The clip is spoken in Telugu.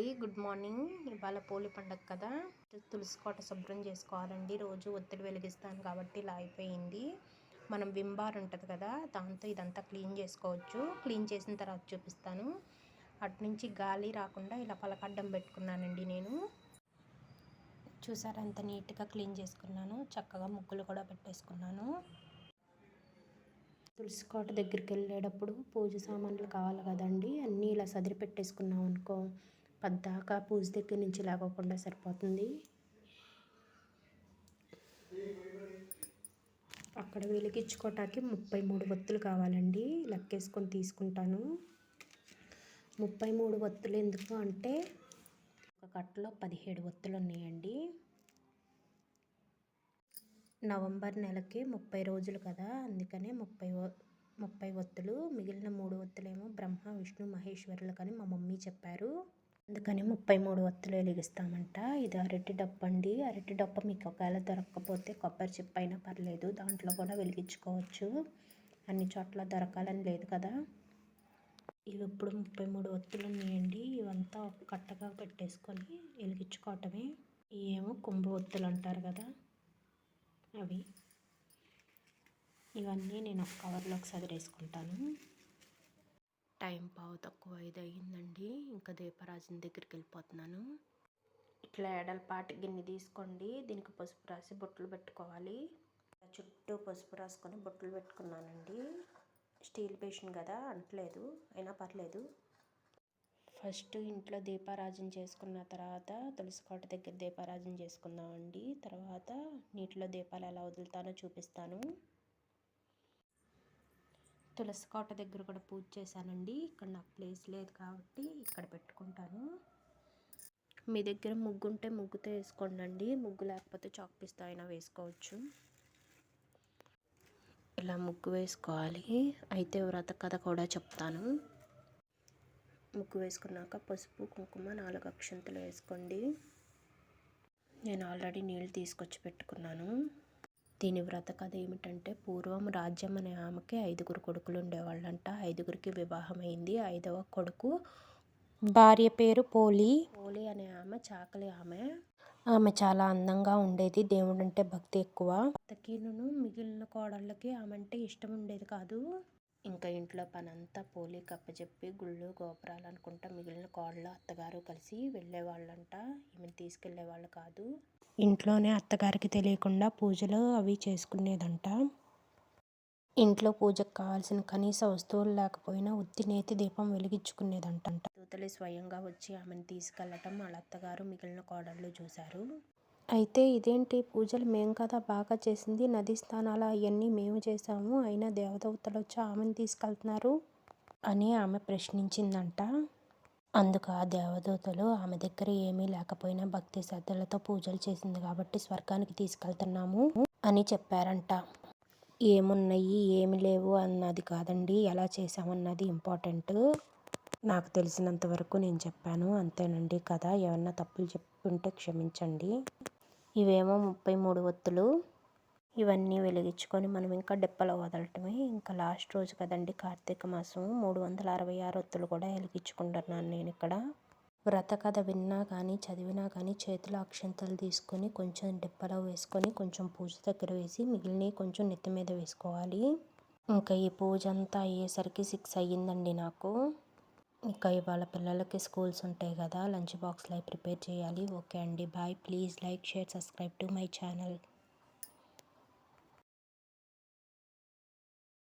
అండి. Good morning. ఇవాళ పోలి పండగ కదా. తులసి కోట శుభ్రం చేసుకోవాలండి. రోజు ఒత్తిడి వెలిగిస్తాను కాబట్టి ఇలా అయిపోయింది. మనం వింబార్ ఉంటుంది కదా దాంతో ఇదంతా క్లీన్ చేసుకోవచ్చు. క్లీన్ చేసిన తర్వాత చూపిస్తాను. అటు నుంచి గాలి రాకుండా ఇలా పలకడ్డం పెట్టుకున్నానండి నేను. చూసారా ఎంత నీట్గా క్లీన్ చేసుకున్నాను. చక్కగా ముగ్గులు కూడా పెట్టేసుకున్నాను. తులసి కోట దగ్గరికి వెళ్ళేటప్పుడు పూజ సామాన్లు కావాలి కదండి. అన్నీ ఇలా సదిరి పెట్టేసుకున్నాం అనుకో పద్దాకా పూజ దగ్గర నుంచి లాగకుండా సరిపోతుంది. అక్కడ వెలిగించుకోవటానికి ముప్పై మూడు వత్తులు కావాలండి. లెక్కేసుకొని తీసుకుంటాను. ముప్పై మూడు వత్తులు ఎందుకు అంటే ఒక కట్టలో పదిహేడు వత్తులు ఉన్నాయండి. నవంబర్ నెలకి ముప్పై రోజులు కదా అందుకనే ముప్పై ముప్పై వత్తులు. మిగిలిన మూడు వత్తులేమో బ్రహ్మ విష్ణు మహేశ్వరులు కానీ మా మమ్మీ చెప్పారు. అందుకని ముప్పై మూడు వత్తులు వెలిగిస్తామంట. ఇది అరటి డప్ప అండి అరటి డప్ప మీకు ఒకవేళ దొరకకపోతే కొబ్బరి చిప్ అయినా పర్లేదు. దాంట్లో కూడా వెలిగించుకోవచ్చు. అన్ని చోట్ల దొరకాలని లేదు కదా. ఇవి ఇప్పుడు ముప్పై మూడు ఒత్తులు ఉన్నాయండి. ఇవంతా ఒక కట్టగా పెట్టేసుకొని వెలిగించుకోవటమే. ఏమో కుంభ ఒత్తులు అంటారు కదా అవి. ఇవన్నీ నేను ఒక కవర్లోకి సదిరేసుకుంటాను. టైం పావు తక్కువ ఐదు అయ్యిందండి ఇంకా దీపరాజుని దగ్గరికి వెళ్ళిపోతున్నాను ఇట్లా ఏడలపాటి గిన్నె తీసుకోండి. దీనికి పసుపు రాసి బొట్లు పెట్టుకోవాలి. చుట్టూ పసుపు రాసుకొని బొట్లు పెట్టుకున్నానండి. స్టీల్ బేషన్ కదా అంటలేదు. అయినా పర్లేదు. ఫస్ట్ ఇంట్లో దీపారాజన చేసుకున్న తర్వాత తులసి కోట దగ్గర దీపారాజన చేసుకుందామండి. తర్వాత నీటిలో దీపాలు ఎలా వదులుతానో చూపిస్తాను. తులసి కోట దగ్గర కూడా పూజ చేశానండి. ఇక్కడ నాకు ప్లేస్ లేదు కాబట్టి ఇక్కడ పెట్టుకుంటాను. మీ దగ్గర ముగ్గు ఉంటే ముగ్గుతో వేసుకోండి ముగ్గు లేకపోతే చాక్ పిస్తా అయినా వేసుకోవచ్చు. ఇలా ముగ్గు వేసుకోవాలి. అయితే వ్రత కథ కూడా చెప్తాను. ముగ్గు వేసుకున్నాక పసుపు కుంకుమ నాలుగు అక్షంతలు వేసుకోండి. నేను ఆల్రెడీ నీళ్ళు తీసుకొచ్చి పెట్టుకున్నాను. దీని వ్రత కథ ఏమిటంటే పూర్వం రాజ్యం అనే ఆమెకి ఐదుగురు కొడుకులు ఉండేవాళ్ళంట. ఐదుగురికి వివాహం అయింది ఐదవ కొడుకు భార్య పేరు పోలి. పోలి అనే ఆమె చాకలి ఆమె. ఆమె చాలా అందంగా ఉండేది. దేవుడంటే భక్తి ఎక్కువ. అత్తకీను మిగిలిన కోడళ్ళకి ఆమె అంటే ఇష్టం ఉండేది కాదు. ఇంకా ఇంట్లో పనంతా పోలి కప్పచెప్పి గుళ్ళు గోపురాలు అనుకుంటా మిగిలిన కోడలు అత్తగారు కలిసి వెళ్ళేవాళ్ళంట. ఈమెను తీసుకెళ్ళేవాళ్ళు కాదు. ఇంట్లోనే అత్తగారికి తెలియకుండా పూజలు అవి చేసుకునేదంట. ఇంట్లో పూజకు కావాల్సిన కనీస వస్తువులు లేకపోయినా ఉత్తి నేతి దీపం వెలిగించుకునేదంట. దూతలు స్వయంగా వచ్చి ఆమెను తీసుకెళ్ళటం వాళ్ళ అత్తగారు మిగిలిన కోడళ్ళు చూశారు. అయితే ఇదేంటి? పూజలు మేము కదా బాగా చేసింది. నదీ స్థానాలు అవన్నీ మేము చేసాము అయినా దేవదూతలు వచ్చి ఆమెను తీసుకెళ్తున్నారు అని ఆమె ప్రశ్నించిందంట. అందుకు ఆ దేవదూతలు ఆమె దగ్గర ఏమీ లేకపోయినా భక్తి శ్రద్ధలతో పూజలు చేసింది కాబట్టి స్వర్గానికి తీసుకెళ్తున్నాము అని చెప్పారంట. ఏమున్నాయి? ఏమి లేవు అన్నది కాదండి. ఎలా చేసామన్నది ఇంపార్టెంట్. నాకు తెలిసినంత వరకు నేను చెప్పాను. అంతేనండి కదా. ఏమన్నా తప్పులు చెప్పుంటే క్షమించండి. ఇవేమో ముప్పై మూడు ఒత్తులు. ఇవన్నీ వెలిగించుకొని మనం ఇంకా డెప్పలో వదలటమే. ఇంకా లాస్ట్ రోజు కదండి కార్తీక మాసం మూడు వందల అరవై ఆరు ఒత్తులు కూడా వెలిగించుకుంటున్నాను నేను ఇక్కడ. వ్రత కథ విన్నా కానీ చదివినా కానీ చేతిలో అక్షంతలు తీసుకొని కొంచెం డెప్పలో వేసుకొని కొంచెం పూజ దగ్గర వేసి మిగిలినవి కొంచెం నెత్తి మీద వేసుకోవాలి. ఇంకా ఈ పూజ అంతా అయ్యేసరికి సిక్స్ అయ్యిందండి నాకు. ఇంకా ఇవాళ పిల్లలకి స్కూల్స్ ఉంటాయి కదా లంచ్ బాక్స్లో ప్రిపేర్ చేయాలి. ఓకే అండి bye. Please like share subscribe to my channel.